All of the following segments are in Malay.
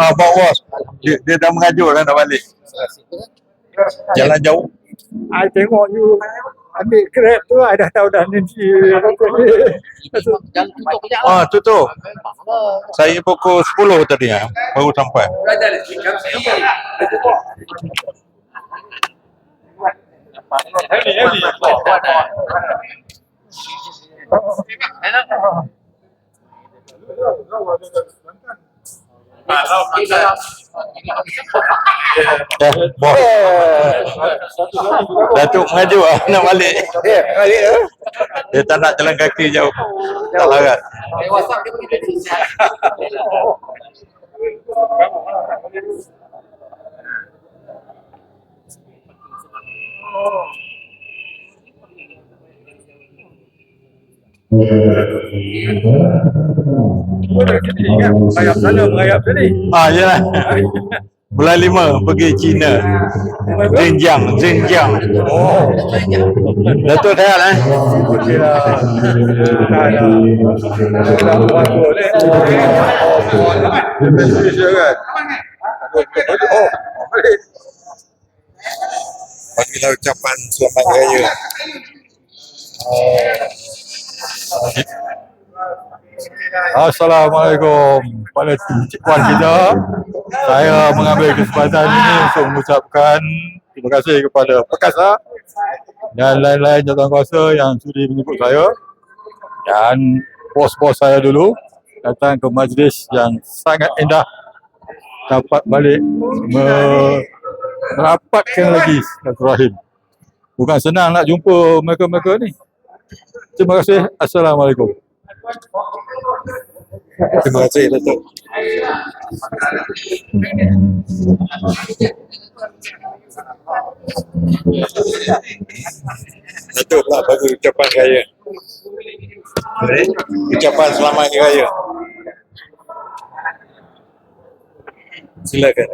Ah, bawa dia, dia dah mengajuk dah nak balik. Jalan jauh. I tengok you ambil grab tu I dah tahu dah nanti tutup. Ah, tutup. Saya pukul 10 tadi ah, baru sampai. Dah, bos. Datuk mengajuk ah, nak balik. Balik tu. Dia tak nak jalan kaki jauh. Tak larat. WhatsApp dia begitu. Kan. Merayap sana, merayap sini. Ah, yalah. Bulan lima pergi China. Xinjiang, Xinjiang. Oh. Datuk eh? Okey lah. Kan. Oh. Bagilah ucapan selamat raya. Assalamualaikum pada Cik Puan kita. Saya mengambil kesempatan ini untuk mengucapkan terima kasih kepada Perkasa dan lain-lain jawatankuasa yang sudi menyebut saya dan bos-bos saya dulu datang ke majlis yang sangat indah dapat balik me- merapatkan lagi silaturahim. Bukan senang nak jumpa mereka-mereka ni. Terima kasih. Assalamualaikum. Terima kasih Datuk. Datuk pula bagi ucapan raya. Ucapan selamat hari raya. Silakan.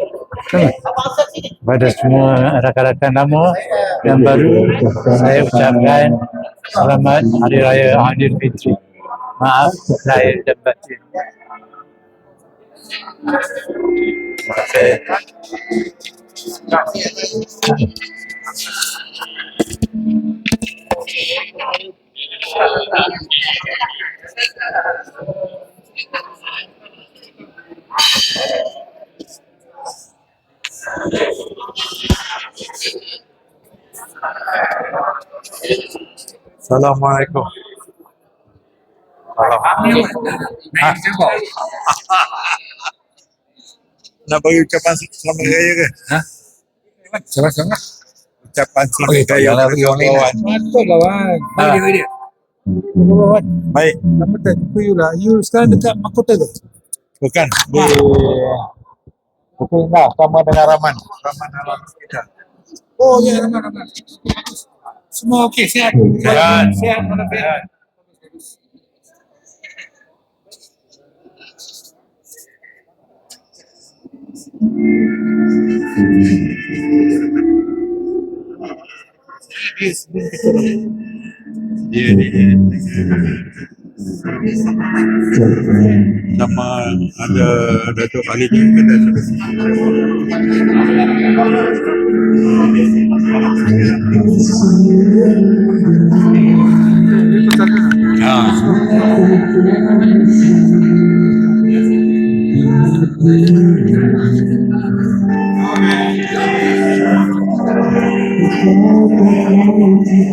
Pada semua rakan-rakan lama yang baru saya ucapkan selamat Hari Raya Aidilfitri. Maaf lahir dan batin. Terima kasih. Assalamualaikum. Nak bagi ucapan selamat hari raya ke? Ha? Sama-sama. Ucapan selamat hari raya kepada kawan. Betul lah Wan. Ha. dia. Wan. Baik, Lama tak jumpa you lah. You sekarang dekat Makota ke? bukan di Betul lah. sama dengan Raman. Raman alam kita. Oh ya, ramai. Semua okey, sihat. Sihat. Sihat, mana sihat. Dia ni sama ada Dato' Khalid yang kata Ya.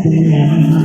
Amin.